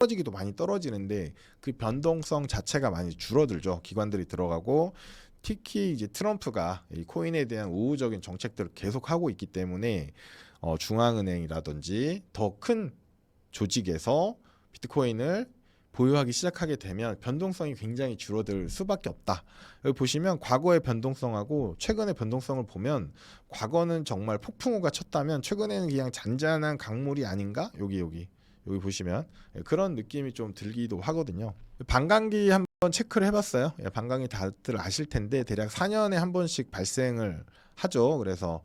떨어지기도 많이 떨어지는데 그 변동성 자체가 많이 줄어들죠. 기관들이 들어가고 특히 이제 트럼프가 이 코인에 대한 우호적인 정책들을 계속 하고 있기 때문에 어, 중앙은행이라든지 더 큰 조직에서 비트코인을 보유하기 시작하게 되면 변동성이 굉장히 줄어들 수밖에 없다. 여기 보시면 과거의 변동성하고 최근의 변동성을 보면 과거는 정말 폭풍우가 쳤다면 최근에는 그냥 잔잔한 강물이 아닌가? 여기 여기 여기 보시면 예, 그런 느낌이 좀 들기도 하거든요. 반감기 한번 체크를 해봤어요. 예, 반감기 다들 아실 텐데 대략 4년에 한 번씩 발생을 하죠. 그래서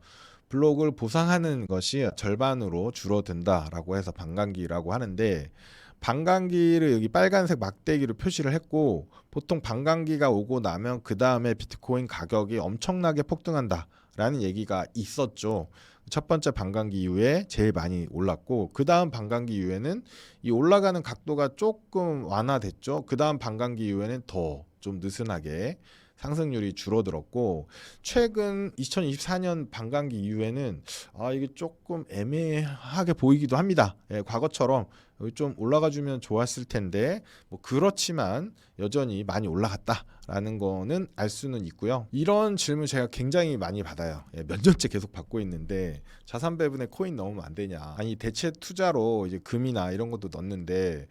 블록을 보상하는 것이 절반으로 줄어든다라고 해서 반감기라고 하는데 반감기를 여기 빨간색 막대기로 표시를 했고 보통 반감기가 오고 나면 그 다음에 비트코인 가격이 엄청나게 폭등한다 라는 얘기가 있었죠. 첫 번째 반감기 이후에 제일 많이 올랐고 그 다음 반감기 이후에는 이 올라가는 각도가 조금 완화됐죠. 그 다음 반감기 이후에는 더 좀 느슨하게 상승률이 줄어들었고 최근 2024년 반감기 이후에는 아 이게 조금 애매하게 보이기도 합니다. 예, 과거처럼 좀 올라가 주면 좋았을 텐데 뭐 그렇지만 여전히 많이 올라갔다라는 거는 알 수는 있고요. 이런 질문 제가 굉장히 많이 받아요. 예, 몇 년째 계속 받고 있는데 자산 배분에 코인 넣으면 안 되냐? 아니 대체 투자로 이제 금이나 이런 것도 넣는데